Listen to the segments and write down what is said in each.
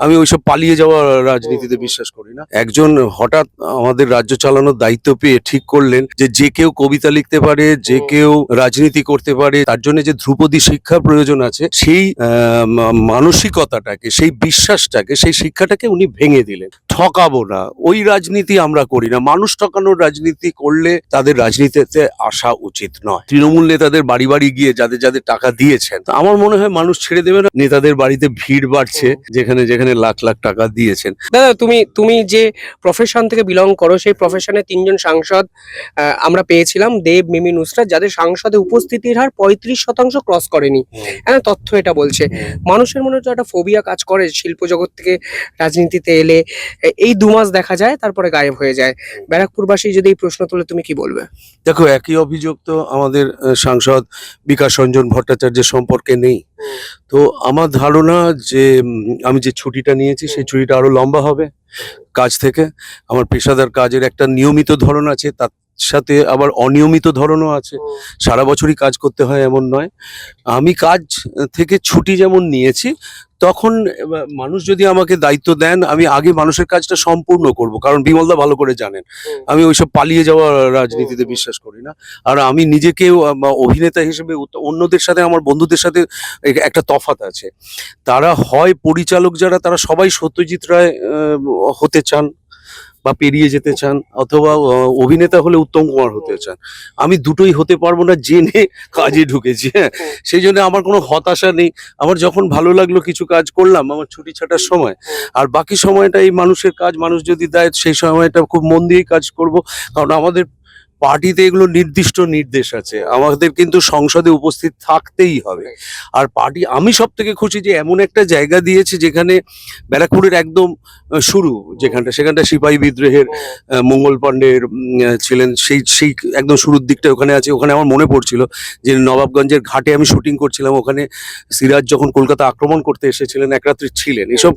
আমি ওইসব পালিয়ে যাওয়া রাজনীতিতে বিশ্বাস করি না। একজন হঠাৎ আমাদের রাজ্য চালানোর দায়িত্ব পেয়ে ঠিক করলেন যে যে কেউ কবিতা লিখতে পারে যে কেউ রাজনীতি করতে পারে তার জন্য যে ধ্রুপদী শিক্ষার প্রয়োজন আছে সেই আহ, মানসিকতাটাকে সেই বিশ্বাসটাকে সেই শিক্ষাটাকে উনি ভেঙে দিলেন। ঠকাবো না। ওই রাজনীতি আমরা করি না। মানুষ ঠকানোর রাজনীতি করলে তাদের রাজনীতিতে আসা উচিত নয়। তৃণমূল নেতাদের বাড়ি বাড়ি গিয়ে যাদের যাদের টাকা দিয়েছেন আমার মনে হয় মানুষ ছেড়ে দেবে না। নেতাদের বাড়িতে ভিড় বাড়ছে যেখানে যেখানে লাখ লাখ টাকা দিয়েছেন। দাদা তুমি তুমি যে প্রফেশন থেকে বিলং করো সেই প্রফেশনে তিনজন সাংসদ আমরা পেয়েছিলাম দেব মিমি নুসরাত যাদের সাংসদে উপস্থিতির হার পঁয়ত্রিশ শতাংশ ক্রস করেনি। হ্যাঁ তথ্য এটা বলছে। মানুষের মনে হচ্ছে একটা ফোবিয়া কাজ করে শিল্প জগৎ থেকে রাজনীতিতে এলে এই দু মাস দেখা যায়, তারপরে গায়েব হয়ে যায়। ব্যারাকপুরবাসী যদি এই প্রশ্ন তোলে, তুমি কি বলবে? দেখো, একই অভিযোগ তো আমাদের সাংসদ বিকাশ রঞ্জন ভট্টাচার্যের সম্পর্কে নেই। তো আমার ধারণা যে আমি যে ছুটিটা নিয়েছি, সেই ছুটিটা আরও লম্বা হবে। কাজ থেকে, আমার পেশাদার কাজের একটা নিয়মিত ধরন আছে, তার সাথে আবার অনিয়মিত ধরনও আছে। সারা বছরই কাজ করতে হয় এমন নয়। আমি কাজ থেকে ছুটি যেমন নিয়েছি তখন মানুষ যদি আমাকে দায়িত্ব দেন আমি আগে মানুষের কাজটা সম্পূর্ণ করব। কারণ বিমলদা ভালো করে জানেন আমি ওইসব পালিয়ে যাওয়া রাজনীতিতে বিশ্বাস করি না। আর আমি নিজেকেও অভিনেতা হিসেবে অন্যদের সাথে আমার বন্ধুদের সাথে একটা তফাৎ আছে। তারা হয় পরিচালক যারা তারা সবাই সত্যজিৎ রায় হতে চান। বা পেরিয়ে যেতে চান অথবা অভিনেতা হলে উত্তম কুমার হতে চান। আমি দুটোই হতে পারব না জেনে কাজে ঢুকেছি হ্যাঁ। সেই জন্য আমার কোনো হতাশা নেই। আমার যখন ভালো লাগল কিছু কাজ করলাম আমার ছুটি ছাটার সময়। আর বাকি সময়টা এই মানুষের কাজ মানুষ যদি দেয় সেই সময়টা খুব মন দিয়েই কাজ করব। কারণ আমাদের পার্টিতে এগুলো নির্দিষ্ট নির্দেশ আছে। আমাদের কিন্তু সংসদে উপস্থিত থাকতেই হবে। আর পার্টি আমি সব থেকে খুশি যে এমন একটা জায়গা দিয়েছে যেখানে ব্যারাকপুরের একদম শুরু যেখানটা সেখানটা সিপাহী বিদ্রোহের মঙ্গল পাণ্ডের ছিলেন সেই সেই একদম শুরুর দিকটা ওখানে আছে। ওখানে আমার মনে পড়ছিল যে নবাবগঞ্জের ঘাটে আমি শুটিং করছিলাম। ওখানে সিরাজ যখন কলকাতা আক্রমণ করতে এসেছিলেন এক রাত্রি ছিলেন। এসব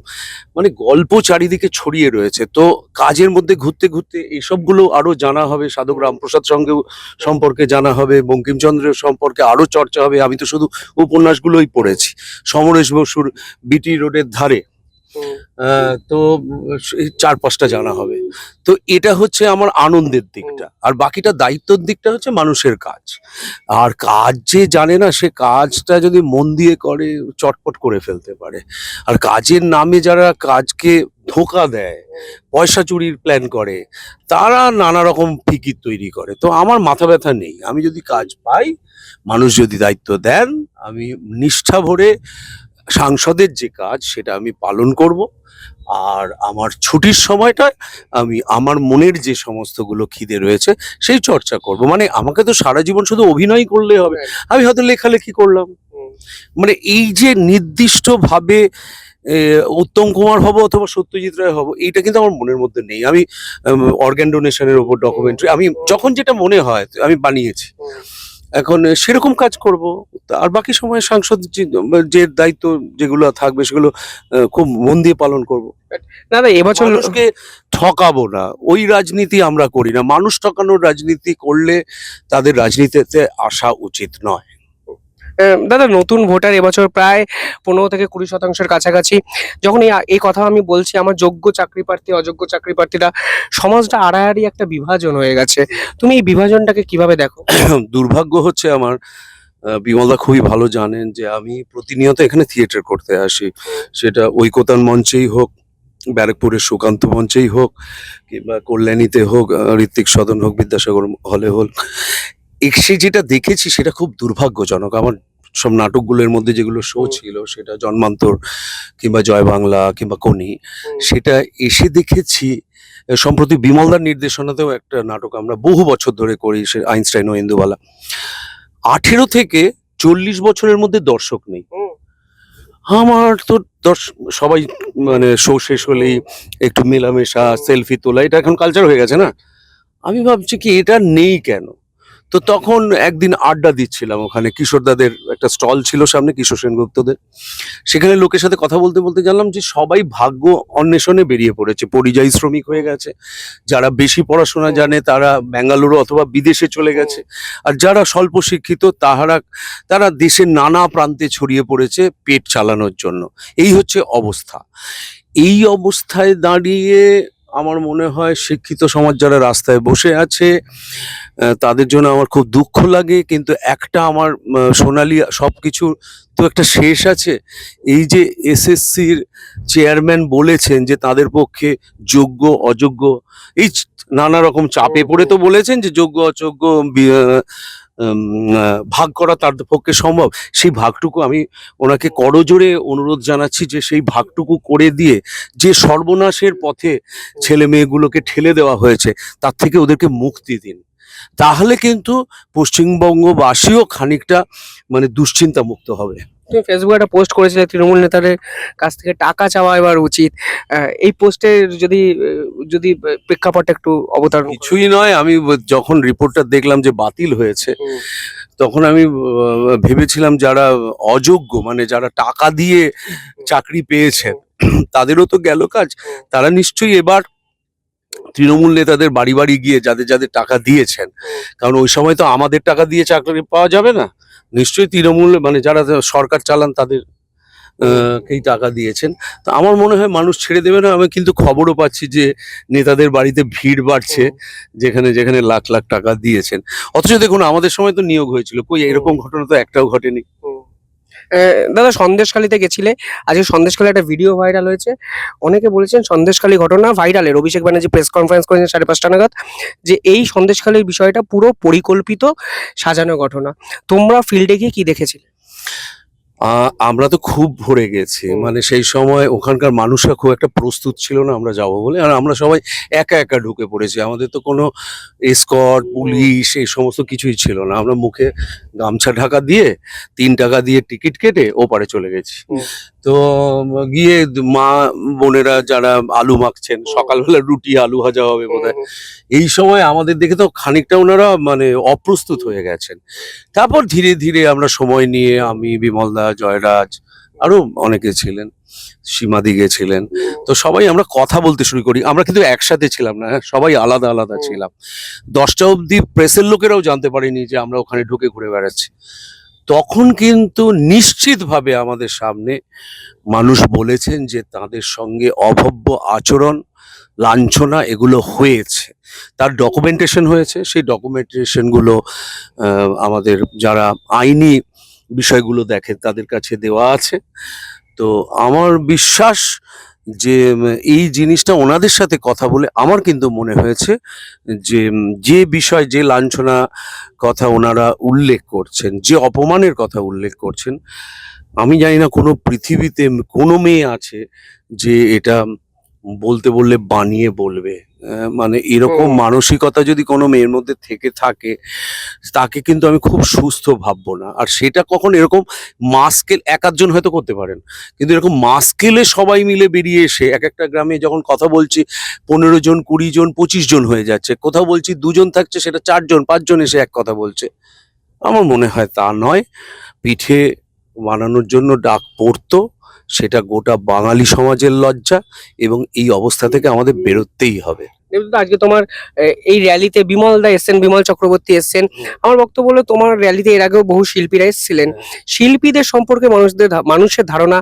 মানে গল্প চারিদিকে ছড়িয়ে রয়েছে। তো কাজের মধ্যে ঘুরতে ঘুরতে এইসবগুলো আরও জানা হবে সাধক রামপ্রসাদ সঙ্গেও সম্পর্কে জানা হবে, বঙ্কিমচন্দ্রের সম্পর্কে আরও চর্চা হবে। আমি তো শুধু উপন্যাসগুলোই পড়েছি। সমরেশ বসুর বিটি রোডের ধারে তো চার পাঁচটা জানা হবে। তো এটা হচ্ছে আমার আনন্দের দিকটা। আর বাকিটা দায়িত্বর দিকটা হচ্ছে মানুষের কাজ। আর কাজ যে জানে না, সে কাজটা যদি মন দিয়ে করে, চটপট করে ফেলতে পারে। আর কাজের নামে যারা কাজকে ধোকা দেয় পয়সা চুরির প্ল্যান করে তারা নানা রকম ফিকির তৈরি করে। তো আমার মাথা ব্যথা নেই। আমি যদি কাজ পাই মানুষ যদি দায়িত্ব দেন আমি নিষ্ঠা ভরে সাংসদের যে কাজ সেটা আমি পালন করব। আর আমার ছুটির সময়টা আমি আমার মনের যে সমস্তগুলো খিদে রয়েছে সেই চর্চা করব। মানে আমাকে তো সারা জীবন শুধু অভিনয় করলে হবে। আমি হয়তো লেখালেখি করলাম। মানে এই যে নির্দিষ্টভাবে উত্তম কুমার হব অথবা সত্যজিৎ রায় হব এইটা কিন্তু আমার মনের মধ্যে নেই। আমি অর্গ্যান ডোনেশনের উপর ডকুমেন্টারি আমি যখন যেটা মনে হয় আমি বানিয়েছি। এখন সেরকম কাজ করব আর বাকি সময় সাংসদ যে- দায়িত্ব যেগুলো থাকবে সেগুলো খুব মন দিয়ে পালন করব। না না এবছর মানুষকে ঠকাবো না। ওই রাজনীতি আমরা করি না। মানুষ ঠকানোর রাজনীতি করলে তাদের রাজনীতিতে আসা উচিত নয়। দাদা, নতুন ভোটার এবছর প্রায় পনেরো থেকে কুড়ি শতাংশের কাছাকাছি। যখন এই কথা আমি বলছি, আমার যোগ্য চাকরি প্রার্থী অযোগ্য চাকরি প্রার্থীরা সমাজটা আড়াআড়ি একটা বিভাজন হয়ে গেছে। তুমি এই বিভাজনটাকে কীভাবে দেখো? দুর্ভাগ্য হচ্ছে আমার বিমলদা খুবই ভালো জানেন যে আমি প্রতিনিয়ত এখানে থিয়েটার করতে আসি। সেটা ঐকতান মঞ্চেই হোক, ব্যারাকপুরের সুকান্ত মঞ্চেই হোক, কিংবা কল্যাণীতে হোক ঋত্বিক সদন হোক, বিদ্যাসাগর হলে হোক। এসে যেটা দেখেছি সেটা খুব দুর্ভাগ্যজনক। আমার সব নাটকগুলোর মধ্যে যেগুলো শো ছিল সেটা জন্মান্তর কিংবা জয় বাংলা কিংবা কোনি সেটা এসে দেখেছি সম্প্রতি বিমলদার নির্দেশনাতেও একটা নাটক আমরা বহু বছর ধরে করি সে আইনস্টাইন ও ইন্দুবালা। আঠেরো থেকে চল্লিশ বছরের মধ্যে দর্শক নেই। আমার তো দর্শ- সবাই মানে শো শেষ হলেই একটু মেলামেশা সেলফি তোলা এটা এখন কালচার হয়ে গেছে না? আমি ভাবছি কি এটা নেই কেন? তো তখন একদিন আড্ডা দিচ্ছিলাম ওখানে। কিশোরদাদের একটা স্টল ছিল সামনে, কিশোর সেনগুপ্তদের। সেখানে লোকের সাথে কথা বলতে বলতে জানলাম যে সবাই ভাগ্য অন্বেষণে বেরিয়ে পড়েছে। পরিযায়ী শ্রমিক হয়ে গেছে, যারা বেশি পড়াশোনা জানে তারা বেঙ্গালুরু অথবা বিদেশে চলে গেছে। আর যারা স্বল্প শিক্ষিত তাহারা, তারা দেশের নানা প্রান্তে ছড়িয়ে পড়েছে পেট চালানোর জন্য। এই হচ্ছে অবস্থা। এই অবস্থায় দাঁড়িয়ে আমার মনে হয় শিক্ষিত সমাজ যারা রাস্তায় বসে আছে তাদের জন্য আমার খুব দুঃখ লাগে। কিন্তু একটা আমার সোনালি সব কিছু তো একটা শেষ আছে। এই যে এসএসসির চেয়ারম্যান বলেছেন যে তাদের পক্ষে যোগ্য অযোগ্য এই নানা রকম চাপে পড়ে তো বলেছেন যে যোগ্য অযোগ্য ভাগ করা তার পক্ষে সম্ভব। সেই ভাগটুকু আমি ওনাকে করজোরে অনুরোধ জানাচ্ছি যে সেই ভাগটুকু করে দিয়ে যে সর্বনাশের পথে ছেলে মেয়েগুলোকে ঠেলে দেওয়া হয়েছে, তার থেকে ওদেরকে মুক্তি দিন। তাহলে কিন্তু পশ্চিমবঙ্গবাসীও খানিকটা মানে দুশ্চিন্তা মুক্ত হবে। তুমি ফেসবুকে একটা পোস্ট করেছিলে তৃণমূল নেতাদের কাছ থেকে টাকা চাওয়া এবার উচিত। এই পোস্টের যদি যদি প্রেক্ষাপটটা একটু অবতারণ। কিছুই নয় আমি যখন রিপোর্টটা দেখলাম যে বাতিল হয়েছে তখন আমি ভেবেছিলাম যারা অযোগ্য মানে যারা টাকা দিয়ে চাকরি পেয়েছেন তাদেরও তো গেল কাজ। তারা নিশ্চয়ই এবার তৃণমূল নেতাদের বাড়ি বাড়ি গিয়ে যাদের যাদের টাকা দিয়েছেন কারণ ওই সময় তো আমাদের টাকা দিয়ে চাকরি পাওয়া যাবে না। নিশ্চয়ই তৃণমূল মানে যারা সরকার চালান তাদের আহ, কেই টাকা দিয়েছেন। তো আমার মনে হয় মানুষ ছেড়ে দেবে না। আমি কিন্তু খবরও পাচ্ছি যে নেতাদের বাড়িতে ভিড় বাড়ছে যেখানে যেখানে লাখ লাখ টাকা দিয়েছেন। অথচ দেখুন আমাদের সময় তো নিয়োগ হয়েছিল। কই এরকম ঘটনা তো একটাও ঘটেনি। দাদা সন্দেশখালিতে গেছিলে। আজকে সন্দেশখালি একটা ভিডিও ভাইরাল হয়েছে। অনেকে বলেছেন সন্দেশখালি ঘটনা ভাইরালের অভিষেক ব্যানার্জি প্রেস কনফারেন্স করেছেন সাড়ে পাঁচটা নাগাদ। যে এই সন্দেশখালির বিষয়টা পুরো পরিকল্পিত সাজানো ঘটনা। তোমরা ফিল্ডে গিয়ে কী দেখেছিলে? আমরা তো খুব ভরে গেছি। মানে সেই সময় ওখানকার মানুষরা খুব একটা প্রস্তুত ছিল না আমরা যাব বলে। আর আমরা সবাই একা একা ঢুকে পড়েছি। আমাদের তো কোনো এসকট পুলিশ এই সমস্ত কিছুই ছিল না। আমরা মুখে গামছা ঢাকা দিয়ে তিন টাকা দিয়ে টিকিট কেটে ওপারে চলে গেছি। তো গিয়ে মা বোনেরা যারা আলু মাখছেন সকালবেলা রুটি আলু ভাজা হবে বোধহয়। এই সময় আমাদের দেখে তো খানিকটা ওনারা মানে অপ্রস্তুত হয়ে গেছেন। তারপর ধীরে ধীরে আমরা সময় নিয়ে আমি বিমলদা জয়রাজ আরও অনেকে ছিলেন সীমাদি গেছিলেন। তো সবাই আমরা কথা বলতে শুরু করি। আমরা কিন্তু একসাথে ছিলাম না হ্যাঁ সবাই আলাদা আলাদা ছিলাম। দশটা অবধি প্রেসের লোকেরাও জানতে পারিনি যে আমরা ওখানে ঢুকে ঘুরে বেড়াচ্ছি। তখন কিন্তু নিশ্চিতভাবে আমাদের সামনে মানুষ বলেছেন যে তাদের সঙ্গে অভব্য আচরণ লাঞ্ছনা এগুলো হয়েছে। তার ডকুমেন্টেশন হয়েছে। সেই ডকুমেন্টেশনগুলো আমাদের যারা আইনি বিষয়গুলো দেখে, তাদের কাছে দেওয়া আছে। তো আমার বিশ্বাস যে এই জিনিসটা ওনাদের সাথে কথা বলে আমার কিন্তু মনে হয়েছে যে যে বিষয়, যে লাঞ্ছনা কথা ওনারা উল্লেখ করছেন, যে অপমানের কথা উল্লেখ করছেন, আমি জানি না কোনো পৃথিবীতে কোনো মেয়ে আছে যে এটা বলতে বললে বানিয়ে বলবে। মানে এরকম মানসিকতা যদি কোনো মেয়ের মধ্যে থেকে থাকে তাকে কিন্তু আমি খুব সুস্থ ভাববো না। আর সেটা কখন এরকম মাস্কেল এক আধজন হয়তো করতে পারেন। কিন্তু এরকম মাস্কেলে সবাই মিলে বেরিয়ে এসে এক একটা গ্রামে যখন কথা বলছি পনেরো জন কুড়ি জন পঁচিশ জন হয়ে যাচ্ছে। কোথাও বলছি দুজন থাকছে সেটা চারজন পাঁচজন এসে এক কথা বলছে। আমার মনে হয় তা নয়। পিঠে বানানোর জন্য ডাক পড়তো। সেটা গোটা বাঙালি সমাজের লজ্জা এবং এই অবস্থা থেকে আমাদের বেরোতেই হবে। আজকে তোমার এই র্যালিতে বিমল দা এসছেন বিমল চক্রবর্তী এসছেন। আমার বক্তব্য হলো তোমার র্যালিতে এর আগেও বহু শিল্পীরা এসেছিলেন। শিল্পীদের সম্পর্কে মানুষদের মানুষের ধারণা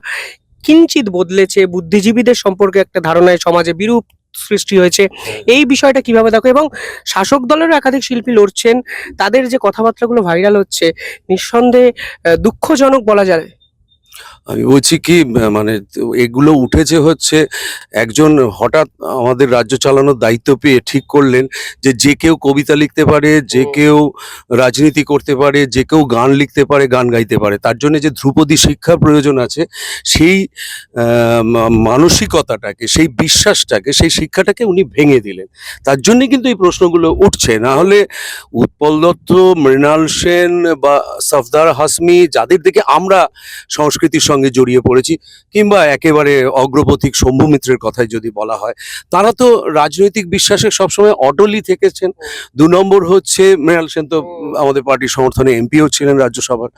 কিঞ্চিত বদলেছে বুদ্ধিজীবীদের সম্পর্কে একটা ধারণায় সমাজে বিরূপ সৃষ্টি হয়েছে। এই বিষয়টা কীভাবে দেখো এবং শাসক দলেরও একাধিক শিল্পী লড়ছেন তাদের যে কথাবার্তাগুলো ভাইরাল হচ্ছে নিঃসন্দেহে দুঃখজনক বলা যায়। আমি বলছি কি মানে এগুলো উঠেছে হচ্ছে একজন হঠাৎ আমাদের রাজ্য চালানোর দায়িত্ব পেয়ে ঠিক করলেন যে যে কেউ কবিতা লিখতে পারে যে কেউ রাজনীতি করতে পারে যে কেউ গান লিখতে পারে গান গাইতে পারে। তার জন্য যে ধ্রুপদী শিক্ষার প্রয়োজন আছে সেই মানসিকতাটাকে সেই বিশ্বাসটাকে সেই শিক্ষাটাকে উনি ভেঙে দিলেন। তার জন্য কিন্তু এই প্রশ্নগুলো উঠছে। না হলে উৎপল দত্ত মৃণাল সেন বা সফদার হাসমি যাদের দিকে আমরা সংস্কৃতির সঙ্গে জড়িয়ে পড়েছি কিংবা একেবারে অগ্রপথিক শম্ভু মিত্রের কথাই যদি বলা হয়। তারা তো রাজনৈতিক বিশ্বাসে সবসময় অটলই থেকেছেন। দু নম্বর হচ্ছে মৃণাল সেন তো আমাদের পার্টির সমর্থনে এমপিও ছিলেন রাজ্যসভার।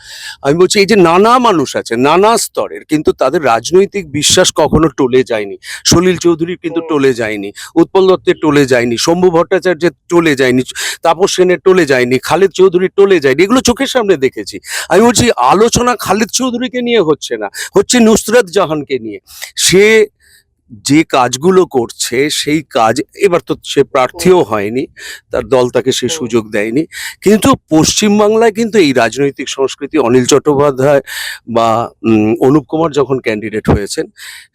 আমি বলছি এই যে নানা মানুষ আছে নানা স্তরের কিন্তু তাদের রাজনৈতিক বিশ্বাস কখনো টলে যায়নি। সলিল চৌধুরীর কিন্তু টলে যায়নি উৎপল দত্তের টলে যায়নি শম্ভু ভট্টাচার্যের টলে যায়নি তাপস সেনের টলে যায়নি খালেদ চৌধুরীর টলে যায়নি এগুলো চোখের সামনে দেখেছি। আমি বলছি আলোচনা খালেদ চৌধুরীকে নিয়ে হচ্ছে না। হচ্ছে নুসরত জাহানকে নিয়ে। সে যে কাজগুলো করছে সেই কাজ এবার তো সে প্রার্থীও হয়নি তার দল তাকে সে সুযোগ দেয়নি। কিন্তু পশ্চিমবাংলায় কিন্তু এই রাজনৈতিক সংস্কৃতি অনিল চট্টোপাধ্যায় বা অনুপ কুমার যখন ক্যান্ডিডেট হয়েছেন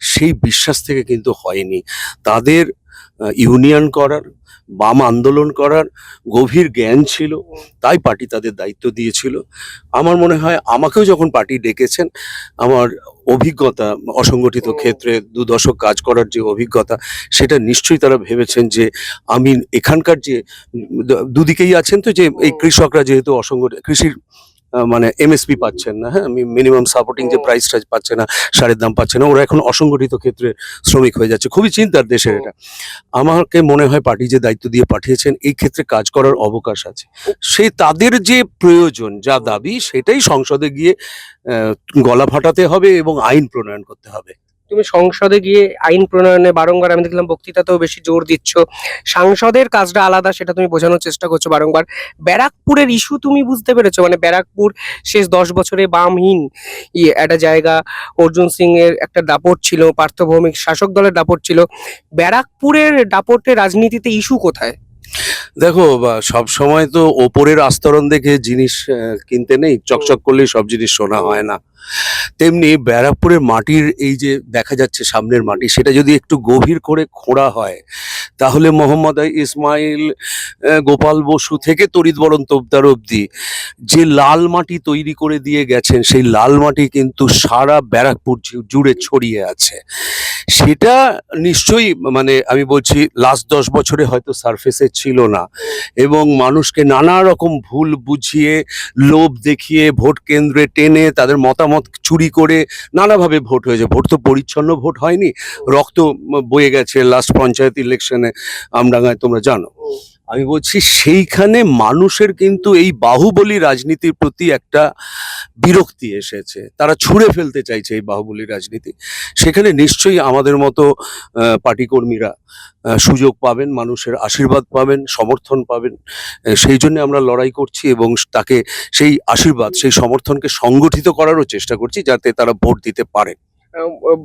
সেই বিশ্বাস থেকে কিন্তু হয়নি। তাদের ইউনিয়ন করার, বাম আন্দোলন করার গভীর জ্ঞান ছিল, তাই পার্টি তাদের দায়িত্ব দিয়েছিল। আমার মনে হয় আমাকেও যখন পার্টি ডেকেছেন, আমার অভিজ্ঞতা, অসংগঠিত ক্ষেত্রে দু দশক কাজ করার যে অভিজ্ঞতা, সেটা নিশ্চয়ই তারা ভেবেছেন যে আমি এখানকার যে, দুদিকেই আছেন তো যে, এই কৃষকরা যেহেতু অসংগঠিত, কৃষির মানে এমএসপি পাচ্ছেন না হ্যাঁ? মিনিমাম সাপোর্টিং যে প্রাইস প্রাইসটা পাচ্ছে না সারের দাম পাচ্ছে না ওরা এখন অসংগঠিত ক্ষেত্রে শ্রমিক হয়ে যাচ্ছে। খুবই চিন্তার দেশের এটা। আমাকে মনে হয় পার্টি যে দায়িত্ব দিয়ে পাঠিয়েছেন এই ক্ষেত্রে কাজ করার অবকাশ আছে। সেই তাদের যে প্রয়োজন যা দাবি সেটাই সংসদে গিয়ে গলা ফাটাতে হবে এবং আইন প্রণয়ন করতে হবে। তুমি সংসদে গিয়ে আইন প্রণয়নে বারংবার, আমি দেখলাম বক্তৃতাতেও বেশি জোর দিচ্ছ। সাংসদের কাজটা আলাদা, সেটা তুমি বোঝানোর চেষ্টা করছ বারংবার। ব্যারাকপুরের ইস্যু তুমি বুঝতে পেরেছ? মানে ব্যারাকপুর শেষ দশ বছরে বামহীন। ইয়ে একটা জায়গা, অর্জুন সিং এর একটা দাপট ছিল, পার্থভৌমিক শাসক দলের দাপট ছিল। ব্যারাকপুরের দাপটের রাজনীতিতে ইস্যু কোথায়? দেখো সব সময় তো ওপরের আস্তরণ দেখে জিনিস কিনতে নেই, চকচক করলে সব জিনিস শোনা হয় না। তেমনি ব্যারাকপুরের মাটির এই যে দেখা যাচ্ছে সামনের মাটি, সেটা যদি একটু গভীর করে খোঁড়া হয় তাহলে মোহাম্মদ ইসমাইল গোপাল বসু থেকে তরিতবরণ তোপদার অবধি যে লাল মাটি তৈরি করে দিয়ে গেছেন, সেই লাল মাটি কিন্তু সারা ব্যারাকপুর জুড়ে ছড়িয়ে আছে। সেটা নিশ্চয়ই মানে আমি বলছি লাস্ট দশ বছরে হয়তো সারফেসে ছিল না এবং মানুষকে নানা রকম ভুল বুঝিয়ে, লোভ দেখিয়ে, ভোট কেন্দ্রে টেনে তাদের মতামত চুরি করে নানাভাবে ভোট হয়েছে। ভোট তো পরিচ্ছন্ন ভোট হয়নি। রক্ত বয়ে গেছে লাস্ট পঞ্চায়েত ইলেকশনে আমডাঙ্গায় তোমরা জানো। আমি বলছি সেইখানে মানুষের কিন্তু এই বাহুবলী রাজনীতির প্রতি একটা বিরক্তি এসেছে। তারা ছুঁড়ে ফেলতে চাইছে এই বাহুবলী রাজনীতি। সেখানে নিশ্চয়ই আমাদের মতো পার্টি কর্মীরা সুযোগ পাবেন মানুষের আশীর্বাদ পাবেন সমর্থন পাবেন। সেই জন্য আমরা লড়াই করছি এবং তাকে সেই আশীর্বাদ সেই সমর্থনকে সংগঠিত করারও চেষ্টা করছি যাতে তারা ভোট দিতে পারে। আহ,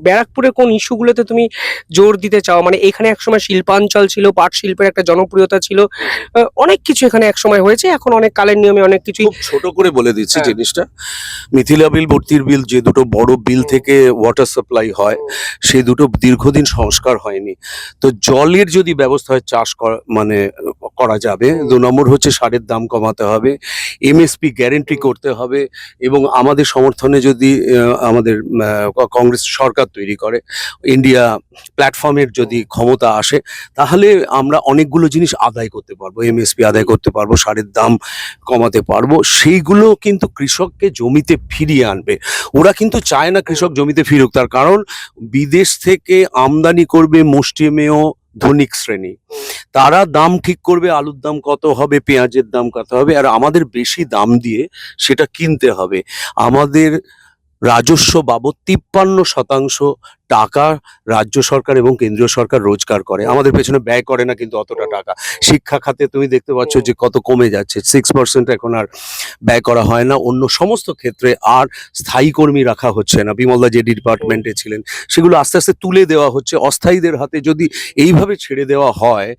ব্যারাকপুরে কোন ইস্যুগুলোতে তুমি জোর দিতে চাও? মানে এখানে একসময় শিল্পাঞ্চল ছিল পাট শিল্পের একটা জনপ্রিয়তা ছিল অনেক কিছু এখানে একসময় হয়েছে এখন অনেক কালের নিয়মে অনেক কিছু ছোট করে বলে দিচ্ছি হ্যাঁ। জিনিসটা। মিথিলা বিল ভর্তির বিল যে দুটো বড় বিল থেকে ওয়াটার সাপ্লাই হয় সেই দুটো দীর্ঘদিন সংস্কার হয়নি। তো জলের যদি ব্যবস্থা হয় চাষ করা মানে করা যাবে। দু নম্বর হচ্ছে সারের দাম কমাতে হবে এমএসপি গ্যারেন্টি করতে হবে এবং আমাদের সমর্থনে যদি আমাদের কংগ্রেস সরকার তৈরি করে ইন্ডিয়া প্ল্যাটফর্মের যদি ক্ষমতা আসে, তাহলে আমরা অনেকগুলো জিনিস আদায় করতে পারব এমএসপি আদায় করতে পারব, সারের দাম কমাতে পারব, সেইগুলো কিন্তু কৃষককে জমিতে ফিরিয়ে আনবে। ওরা কিন্তু চায় না কৃষক জমিতে ফিরুক, তার কারণ বিদেশ থেকে আমদানি করবে মুষ্টিমেয় ধনিক শ্রেণি। তারা দাম ঠিক করবে, আলুর দাম কত হবে, পেঁয়াজের দাম কত হবে, আর আমাদের বেশি দাম দিয়ে সেটা কিনতে হবে। আমাদের রাজস্ব বাবদ তিপ্পান্ন শতাংশ টাকা রাজ্য সরকার এবং কেন্দ্রীয় সরকার রোজগার করে। আমাদের পেছনে ব্যয় করে না কিন্তু অতটা টাকা। শিক্ষা খাতে তুমি দেখতে পাচ্ছ যে কত কমে যাচ্ছে। সিক্স পার্সেন্ট এখন আর ব্যয় করা হয় না। অন্য সমস্ত ক্ষেত্রে আর স্থায়ী কর্মী রাখা হচ্ছে না। বিমলদা যে ডিপার্টমেন্টে ছিলেন সেগুলো আস্তে আস্তে তুলে দেওয়া হচ্ছে। অস্থায়ীদের হাতে যদি এইভাবে ছেড়ে দেওয়া হয়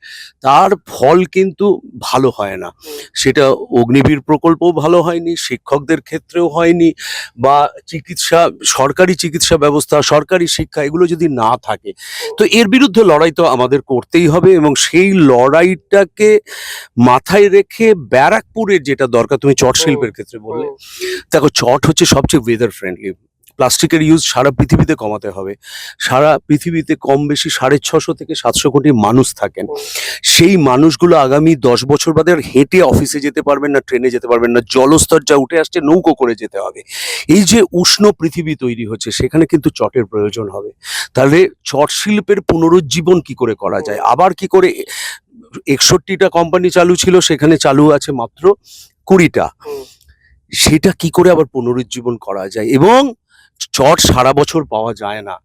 তার ফল কিন্তু ভালো হয় না। সেটা অগ্নিবীর প্রকল্পও ভালো হয়নি শিক্ষকদের ক্ষেত্রেও হয়নি বা চিকিৎসা সরকারি চিকিৎসা ব্যবস্থা সরকারি শিক্ষা এগুলো যদি না থাকে তো এর বিরুদ্ধে লড়াই তো আমাদের করতেই হবে এবং সেই লড়াইটাকে মাথায় রেখে ব্যারাকপুরের যেটা দরকার তুমি চট শিল্পের ক্ষেত্রে বললে। দেখো চট হচ্ছে সবচেয়ে ওয়েদার ফ্রেন্ডলি প্লাস্টিকের ইউজ সারা পৃথিবীতে কমাতে হবে। সারা পৃথিবীতে কম বেশি সাড়ে ছশো থেকে সাতশো কোটি মানুষ থাকেন। সেই মানুষগুলো আগামী দশ বছর বাদে আর হেঁটে অফিসে যেতে পারবেন না ট্রেনে যেতে পারবেন না জলস্তর যা উঠে আসছে নৌকো করে যেতে হবে। এই যে উষ্ণ পৃথিবী তৈরি হচ্ছে সেখানে কিন্তু চটের প্রয়োজন হবে। তাহলে চট শিল্পের পুনরুজ্জীবন কি করে করা যায়? আবার কি করে একষট্টিটা কোম্পানি চালু ছিল সেখানে চালু আছে মাত্র কুড়িটা। সেটা কি করে আবার পুনরুজ্জীবন করা যায়? এবং চট সারা বছর পাওয়া যায় না।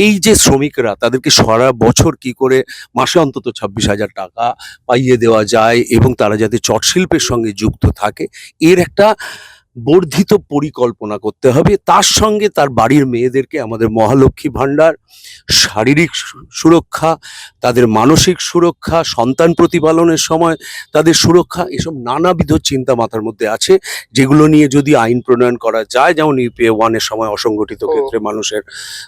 এই যে শ্রমিকরা, তাদেরকে সারা বছর কি করে মাসে অন্তত ছাব্বিশ হাজার টাকা পাইয়ে দেওয়া যায় এবং তারা যাতে চট শিল্পের সঙ্গে যুক্ত থাকে, এর একটা বর্ধিত পরিকল্পনা করতে হবে। তার সঙ্গে তার বাড়ির মেয়েদেরকে আমাদের মহালক্ষ্মী ভাণ্ডার শারীরিক সুরক্ষা তাদের মানসিক সুরক্ষা সন্তান প্রতিপালনের সময় তাদের সুরক্ষা এসব নানাবিধ চিন্তা মাথার মধ্যে আছে যেগুলো নিয়ে যদি আইন প্রণয়ন করা যায় যেমন ইউপিএ ওয়ানের সময় অসংগঠিত ক্ষেত্রে মানুষের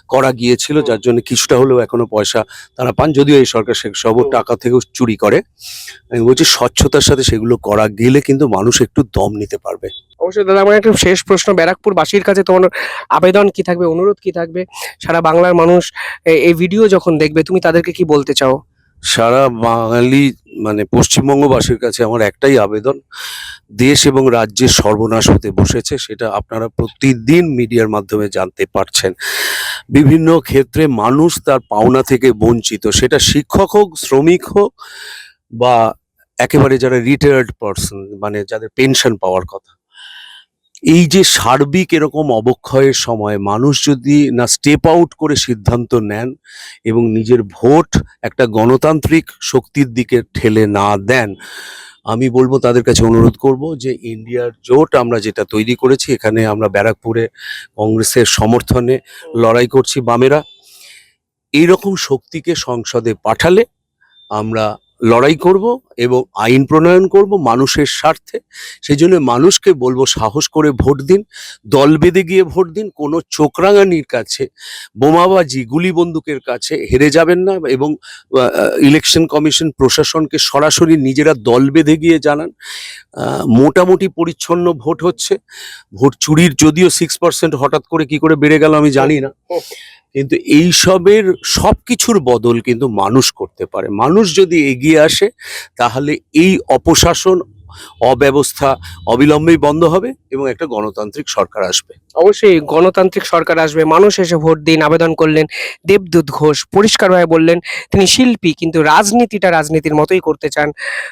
করা গিয়েছিল যার জন্য কিছুটা হলেও এখনও পয়সা তারা পান যদিও এই সরকার সে সব টাকা থেকেও চুরি করে। আমি বলছি স্বচ্ছতার সাথে সেগুলো করা গেলে কিন্তু মানুষ একটু দম নিতে পারবে। অবশ্যই দাদা, আমার একটা শেষ প্রশ্ন। ব্যারাকপুর বাসীর কাছে তোমার আবেদন কি থাকবে, অনুরোধ কি থাকবে? সারা বাংলার মানুষ এই ভিডিও যখন দেখবে, তুমি তাদেরকে কি বলতে চাও? সারা বাঙালি মানে পশ্চিমবঙ্গবাসীর কাছে আমার একটাই আবেদন, দেশ এবং রাজ্যের সর্বনাশ হতে বসেছে, সেটা আপনারা প্রতিদিন মিডিয়ার মাধ্যমে জানতে পারছেন। বিভিন্ন ক্ষেত্রে মানুষ তার পাওনা থেকে বঞ্চিত, সেটা শিক্ষক হোক, শ্রমিক হোক, বা একেবারে যারা রিটায়ার্ড পার্সন মানে যাদের পেনশন পাওয়ার কথা। এই যে সার্বিক এরকম অবক্ষয়ের সময় মানুষ যদি না স্টেপ আউট করে সিদ্ধান্ত নেন এবং নিজের ভোট একটা গণতান্ত্রিক শক্তির দিকে ঠেলে না দেন, আমি বলব তাদের কাছে অনুরোধ করব যে ইন্ডিয়ার জোট আমরা যেটা তৈরি করেছি, এখানে আমরা ব্যারাকপুরে কংগ্রেসের সমর্থনে লড়াই করছি বামেরা, এইরকম শক্তিকে সংসদে পাঠালে আমরা লড়াই করব এবং আইন প্রণয়ন করব মানুষের স্বার্থে। সেই জন্য মানুষকে বলব, সাহস করে ভোট দিন, দল বেঁধে গিয়ে ভোট দিন, কোনো চোখরাঙানির কাছে, বোমাবাজি, গুলি বন্দুকের কাছে হেরে যাবেন না এবং ইলেকশন কমিশন প্রশাসনকে সরাসরি নিজেরা দল বেঁধে গিয়ে জানান। মোটামুটি পরিচ্ছন্ন ভোট হচ্ছে। ভোট চুরির যদিও সিক্স পার্সেন্ট হঠাৎ করে কি করে বেড়ে গেল আমি জানি না। কিন্তু এইসবের সব কিছুর বদল কিন্তু মানুষ করতে পারে। মানুষ যদি এগিয়ে আসে, তাহলে এই অপশাসন অব্যবস্থা অবিলম্বেই বন্ধ হবে এবং একটা গণতান্ত্রিক সরকার আসবে। অবশ্যই গণতান্ত্রিক সরকার আসবে। মানুষ এসে ভোট দিন, আবেদন করলেন। দেবদূত ঘোষ পরিষ্কারভাবে বললেন, তিনি শিল্পী, কিন্তু রাজনীতিটা রাজনীতির মতোই করতে চান।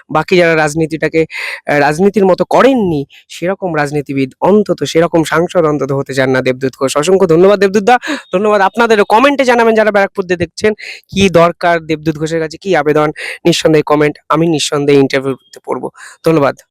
বাকি যারা রাজনীতিটাকে রাজনীতির মতো করেননি, সেরকম রাজনীতিবিদ অন্তত, সেরকম সাংসদ অন্তত হতে চান না দেবদূত ঘোষ। অসংখ্য ধন্যবাদ দেবদূত দা। ধন্যবাদ আপনাদেরও। কমেন্টে জানাবেন যারা ব্যারাকপুর দিয়ে দেখছেন, কি দরকার দেবদূত ঘোষের কাছে, কি আবেদন? নিঃসন্দেহে কমেন্ট, আমি নিঃসন্দেহে ইন্টারভিউতে পড়ব। ধন্যবাদ।